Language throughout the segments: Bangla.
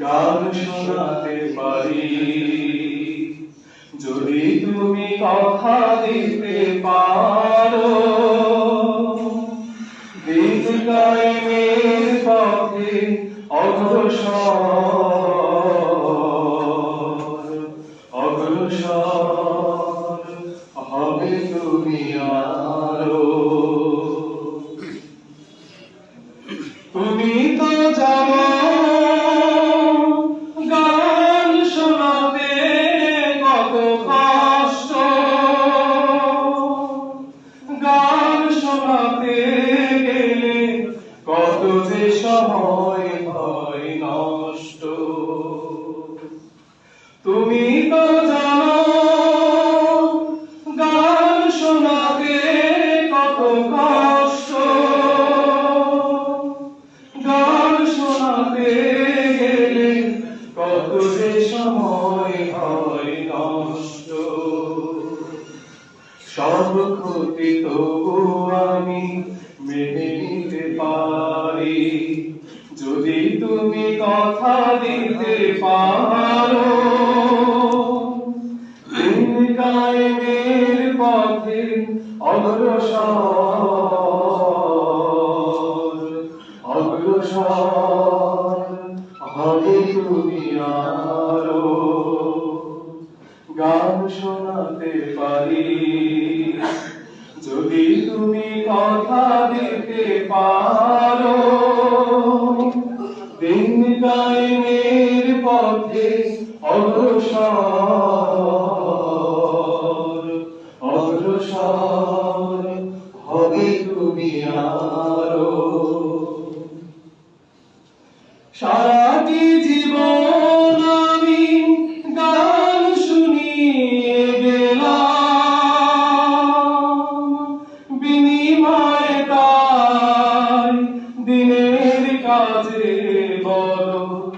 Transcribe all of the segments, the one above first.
গান শোনাতে পারি। যদি তুমি কথা দিতে পারো পথে অগ্রসর। অগ্রসর। যে সময় হয় নষ্ট। তুমি তো জানো, গান শোনাতে কত শোনাতে কত যে সময় হয় নষ্ট। সব ক্ষতি তবু দিতে পারো কায়েমের পথে অগ্রসর। অগ্রসর হবে তুমি আরও। গান শোনাতে পারি। যদি তুমি কথা দিতে পারো দিন পথে অগ্রসর অগ্রসর হবে তুমি আরও সারাটি জীবন আমি গান গেলাম বিনিময় তাই দিনের কাজে বড়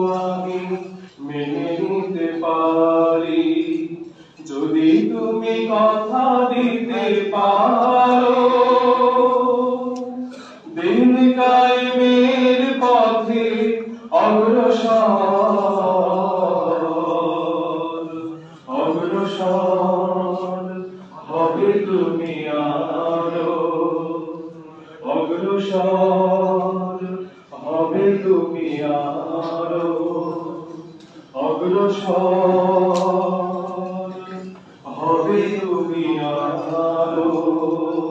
তুমি কথা দিতে পারো। দিন কায়েমের পথে অগ্রসর অগ্রসর হবে তুমি আরও। অগ্রসর, হবে তুমি আরও। অগ্রসর। হবে তুমি আরও